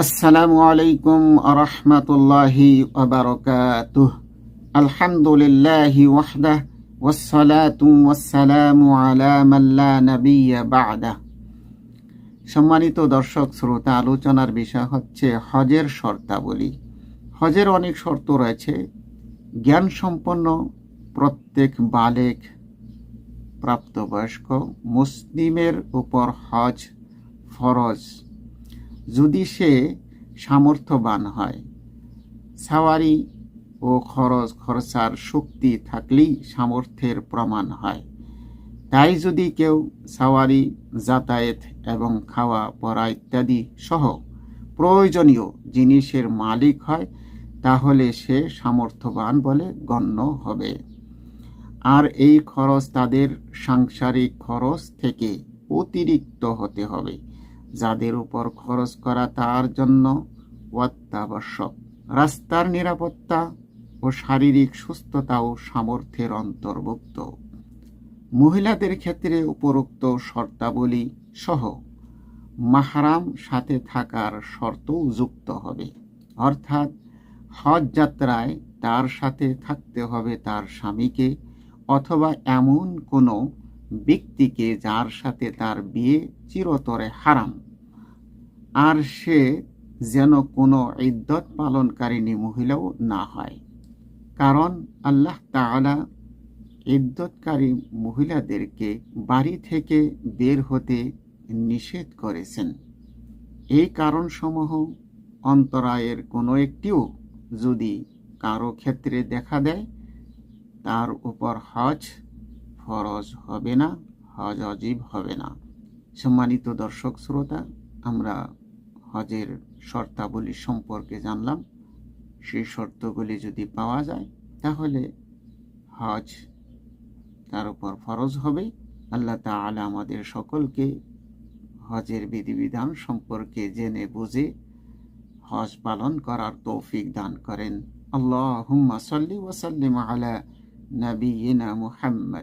আসসালামু আলাইকুম আরহামতুল্লাহি ওবারকাতুহ আলহামদুলিল্লাহি ওয়াহদাহ, ওয়াসসালাতু ওয়াসসালামু আলা মান লা নাবিয়্যা বা'দাহ সম্মানিত দর্শক, শ্রোতা, আলোচনার বিষয় হচ্ছে হজের শর্তাবলী। হজের অনেক শর্ত রয়েছে। জ্ঞান সম্পন্ন প্রত্যেক বালেক, প্রাপ্তবয়স্ক, মুসলিমের উপর হজ ফরজ। যদি সে সামর্থ্যবান হয়। সাওয়ারি ও খরচ, খরচার শক্তি থাকলেই সামর্থ্যের প্রমাণ হয়। তাই যদি কেউ সাওয়ারি, যাতায়াত এবং খাওয়া, পড়া ইত্যাদি সহ প্রয়োজনীয় জিনিসের মালিক হয়, তাহলে সে সামর্থ্যবান বলে গণ্য হবে। আর এই খরচ তাদের সাংসারিক খরচ থেকে অতিরিক্ত হতে হবে। যাদের উপর খরচ করা তার জন্য অত্যাবশ্যক। রাস্তার নিরাপত্তা ও শারীরিক সুস্থতাও সামর্থ্যের অন্তর্ভুক্ত। মহিলাদের ক্ষেত্রে উপরোক্ত শর্তাবলী সহ মাহারাম সাথে থাকার শর্তও যুক্ত হবে। অর্থাৎ হজ যাত্রায় তার সাথে থাকতে হবে তার স্বামীকে অথবা এমন কোনো ব্যক্তিকে যার সাথে তার বিয়ে চিরতরে হারাম। আর সে যেন কোনো ইদ্যত পালনকারিণী মহিলাও না হয়। কারণ আল্লাহ তাআলা ইদ্যতকারী মহিলাদেরকে বাড়ি থেকে বের হতে নিষেধ করেছেন। এই কারণসমূহ অন্তরায়ের কোনো একটিও যদি কারও ক্ষেত্রে দেখা দেয়, তার উপর হজ ফরজ হবে না, হজ অজীব হবে না। সম্মানিত দর্শক শ্রোতা, আমরা হজের শর্তাবলী সম্পর্কে জানলাম। সেই শর্তগুলি যদি পাওয়া যায়, তাহলে হজ তার উপর ফরজ হবে। আল্লাহ তাআলা আমাদের সকলকে হজের বিধিবিধান সম্পর্কে জেনে বুঝে হজ পালন করার তৌফিক দান করেন। আল্লাহ হুম্মা সাল্লি ওয়াসাল্লিম আলা নবীনা মুহাম্মদ।